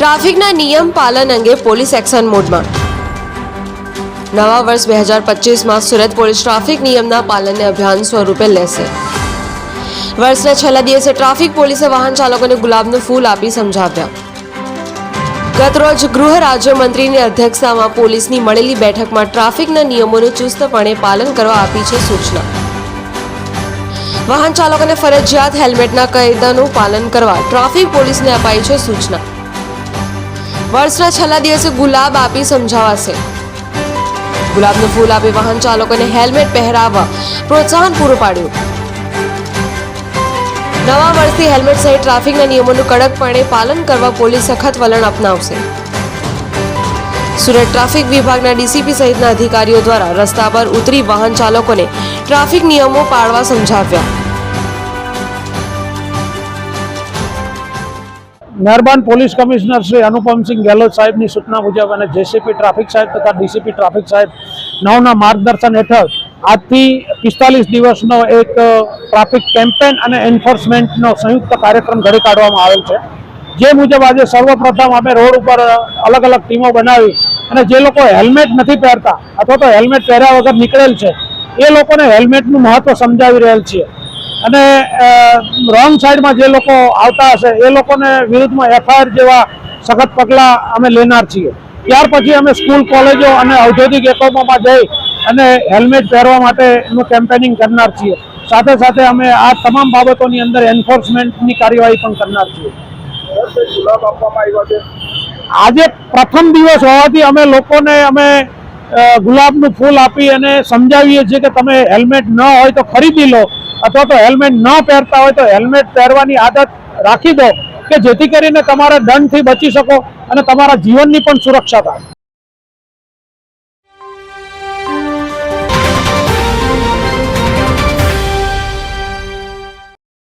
ટ્રાફિકના નિયમ પાલન અંગે પોલીસ એક્શન મોડમાં. નવા વર્ષ બે હજાર પચીસમાં સુરત પોલીસ ટ્રાફિક નિયમના પાલનને અભિયાન સ્વરૂપે લેશે. વર્ષના છેલ્લા દિવસે ટ્રાફિક પોલીસે વાહન ચાલકોને ગુલાબનું ફૂલ આપી સમજાવ્યા. ગતરોજ ગૃહ રાજ્યમંત્રીની અધ્યક્ષતામાં પોલીસની મળેલી બેઠકમાં ટ્રાફિકના નિયમોનું ચુસ્તપણે પાલન કરવા આપી છે સૂચના. વાહન ચાલકોને ફરજિયાત હેલ્મેટના કાયદાનું પાલન કરવા ટ્રાફિક પોલીસને અપાઈ છે સૂચના. વર્ષના છેલ્લા દિવસે ગુલાબ આપી સમજાવાશે. ગુલાબનું ફૂલ આપી વાહન ચાલકોને હેલ્મેટ પહેરાવવા પ્રોત્સાહન પૂરું પાડ્યું. નવા વર્ષથી હેલ્મેટ સહિત ટ્રાફિકના નિયમોનું કડકપણે પાલન કરવા પોલીસ સખત વલણ અપનાવશે. સુરત ટ્રાફિક વિભાગના ડીસીપી સહિતના અધિકારીઓ દ્વારા રસ્તા પર ઉતરી વાહન ચાલકોને ટ્રાફિક નિયમો પાળવા સમજાવ્યા. મહેરબાન પોલીસ કમિશનર શ્રી અનુપમસિંહ ગેહલોત સાહેબની સૂચના મુજબ અને જેસીપી ટ્રાફિક સાહેબ તથા ડીસીપી ટ્રાફિક સાહેબ નવના માર્ગદર્શન હેઠળ આજથી પિસ્તાલીસ દિવસનો એક ટ્રાફિક કેમ્પેન અને એન્ફોર્સમેન્ટનો સંયુક્ત કાર્યક્રમ ઘડી કાઢવામાં આવેલ છે. જે મુજબ આજે સર્વપ્રથમ અમે રોડ ઉપર અલગ અલગ ટીમો બનાવી અને જે લોકો હેલ્મેટ નથી પહેરતા અથવા તો હેલ્મેટ પહેર્યા વગર નીકળેલ છે, એ લોકોને હેલ્મેટનું મહત્વ સમજાવી રહેલ છીએ. અને રોંગ સાઈડમાં જે લોકો આવતા હશે એ લોકોને વિરુદ્ધમાં એફઆઈઆર જેવા સખત પગલાં અમે લેનાર છીએ. ત્યાર પછી અમે સ્કૂલ કોલેજો અને ઔદ્યોગિક એકમોમાં જઈ અને હેલ્મેટ પહેરવા માટેનું કેમ્પેનિંગ કરનાર છીએ. સાથે સાથે અમે આ તમામ બાબતોની અંદર એન્ફોર્સમેન્ટની કાર્યવાહી પણ કરનાર છીએ. આજે પ્રથમ દિવસ હોવાથી અમે લોકોને અમે ગુલાબનું ફૂલ આપી અને સમજાવીએ છીએ કે તમે હેલ્મેટ ન હોય તો ખરીદી લો અથવા તો હેલ્મેટ ન પહેરતા હોય તો હેલ્મેટ પહેરવાની આદત રાખી દો કે જેથી કરીને તમારા દંડથી બચી શકો અને તમારા જીવનની પણ સુરક્ષા થાય.